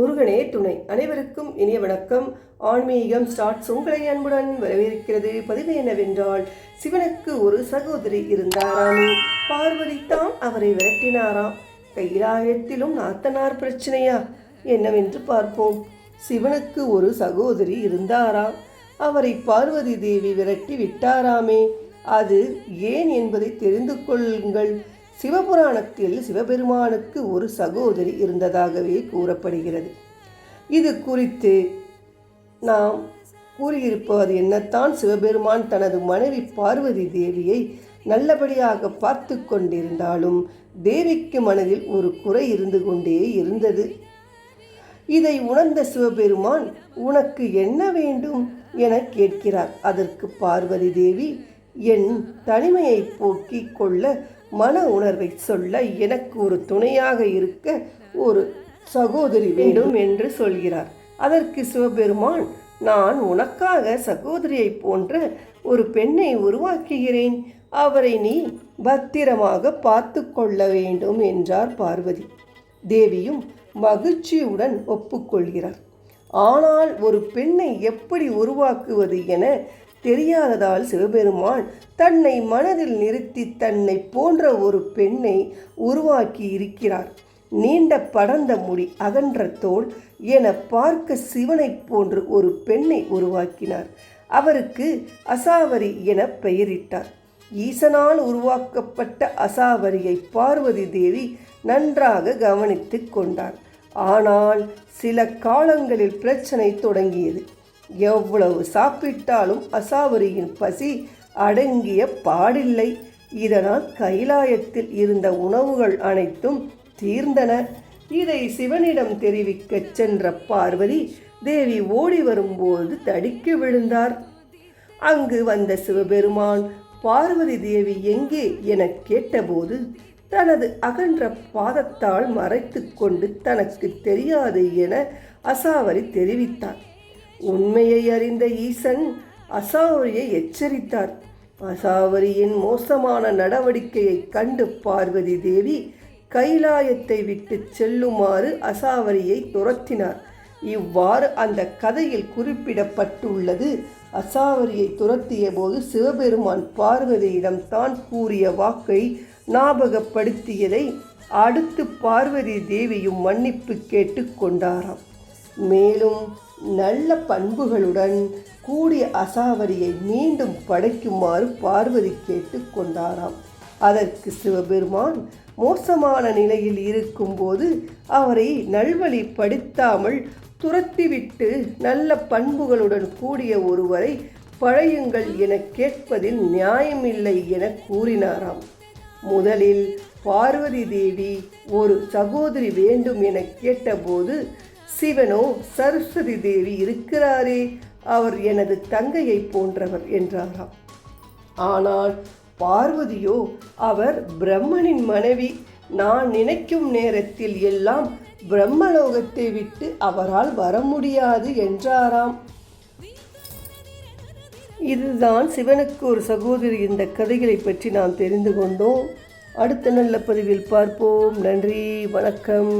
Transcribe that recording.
முருகனே துணை. அனைவருக்கும் இனிய வணக்கம். ஆன்மீகம் ஸ்டார்ட்ஸ் உங்களை அன்புடன் வரவேற்கிறது. பதிவு என்னவென்றால் சிவனுக்கு ஒரு சகோதரி இருந்தாராமே. பார்வதி தான் அவரை விரட்டினாராம். கைலாயத்திலும் நாத்தனார் பிரச்சனையா? என்னவென்று பார்ப்போம். சிவனுக்கு ஒரு சகோதரி இருந்தாராம். அவரை பார்வதி தேவி விரட்டி விட்டாராமே. அது ஏன் என்பதை தெரிந்து கொள்ளுங்கள். சிவபுராணத்தில் சிவபெருமானுக்கு ஒரு சகோதரி இருந்ததாகவே கூறப்படுகிறது. இது குறித்து நாம் கூறியிருப்பது என்னத்தான்? சிவபெருமான் தனது மனைவி பார்வதி தேவியை நல்லபடியாக பார்த்து கொண்டிருந்தாலும் தேவிக்கு மனதில் ஒரு குறை இருந்து கொண்டே இருந்தது. இதை உணர்ந்த சிவபெருமான் உனக்கு என்ன வேண்டும்? என கேட்கிறார். அதற்கு பார்வதி தேவி என் தனிமையை போக்கிக் கொள்ள மன உணர்வை சொல்ல எனக்கு ஒரு துணையாக இருக்க ஒரு சகோதரி வேண்டும் என்று சொல்கிறார். அதற்கு சிவபெருமான் நான் உனக்காக சகோதரியை போன்ற ஒரு பெண்ணை உருவாக்குகிறேன். அவரை நீ பத்திரமாக பார்த்து கொள்ள வேண்டும் என்றார் பார்வதி. தேவியும் மகிழ்ச்சியுடன் ஒப்புக்கொள்கிறார். ஆனால் ஒரு பெண்ணை எப்படி உருவாக்குவது என தெரியாததால் சிவபெருமான் தன்னை மனதில் நிறுத்தி தன்னை போன்ற ஒரு பெண்ணை உருவாக்கி இருக்கிறார். நீண்ட படர்ந்த முடி அகன்ற தோல் என பார்க்க சிவனைப் போன்று ஒரு பெண்ணை உருவாக்கினார். அவருக்கு அசாவரி என பெயரிட்டார். ஈசனால் உருவாக்கப்பட்ட அசாவரியை பார்வதி தேவி நன்றாக கவனித்து கொண்டார். ஆனால் சில காலங்களில் பிரச்சனை தொடங்கியது. எவ்வளவு சாப்பிட்டாலும் அசாவரியின் பசி அடங்கிய பாடில்லை. இதனால் கைலாயத்தில் இருந்த உணவுகள் அனைத்தும் தீர்ந்தன. இதை சிவனிடம் தெரிவிக்கச் சென்ற பார்வதி தேவி ஓடி வரும்போது தடிக்கு விழுந்தார். அங்கு வந்த சிவபெருமான் பார்வதி தேவி எங்கே? என கேட்டபோது தனது அகன்ற பாதத்தால் மறைத்து கொண்டு தனக்கு தெரியாது என அசாவரி தெரிவித்தார். உண்மையை அறிந்த ஈசன் அசாவரியை எச்சரித்தார். அசாவரியின் மோசமான நடவடிக்கையை கண்டு பார்வதி தேவி கைலாயத்தை விட்டு செல்லுமாறு அசாவரியை துரத்தினார். இவ்வாறு அந்த கதையில் குறிப்பிடப்பட்டுள்ளது. அசாவரியை துரத்திய போது சிவபெருமான் பார்வதியிடம் தான் கூறிய வாக்கை ஞாபகப்படுத்தியதை அடுத்து பார்வதி தேவியும் மன்னிப்பு கேட்டு கொண்டாராம். மேலும் நல்ல பண்புகளுடன் கூடிய அசாவரியை மீண்டும் படைக்குமாறு பார்வதி கேட்டு கொண்டாராம் அதற்கு சிவபெருமான் மோசமான நிலையில் இருக்கும்போது அவரை நல்வழி படுத்தாமல் துரத்திவிட்டு நல்ல பண்புகளுடன் கூடிய ஒருவரை பழையுங்கள் என கேட்பதில் நியாயமில்லை என கூறினாராம். முதலில் பார்வதி தேவி ஒரு சகோதரி வேண்டும் என கேட்டபோது சிவனோ சரஸ்வதி தேவி இருக்கிறாரே அவர் எனது தங்கையை போன்றவர் என்றாராம். ஆனால் பார்வதியோ அவர் பிரம்மனின் மனைவி நான் நினைக்கும் நேரத்தில் எல்லாம் பிரம்மலோகத்தை விட்டு அவரால் வர முடியாது என்றாராம். இதுதான் சிவனுக்கு ஒரு சகோதரி இந்த கதைகளை பற்றி நாம் தெரிந்து கொண்டோம். அடுத்த நல்ல பதிவில் பார்ப்போம். நன்றி வணக்கம்.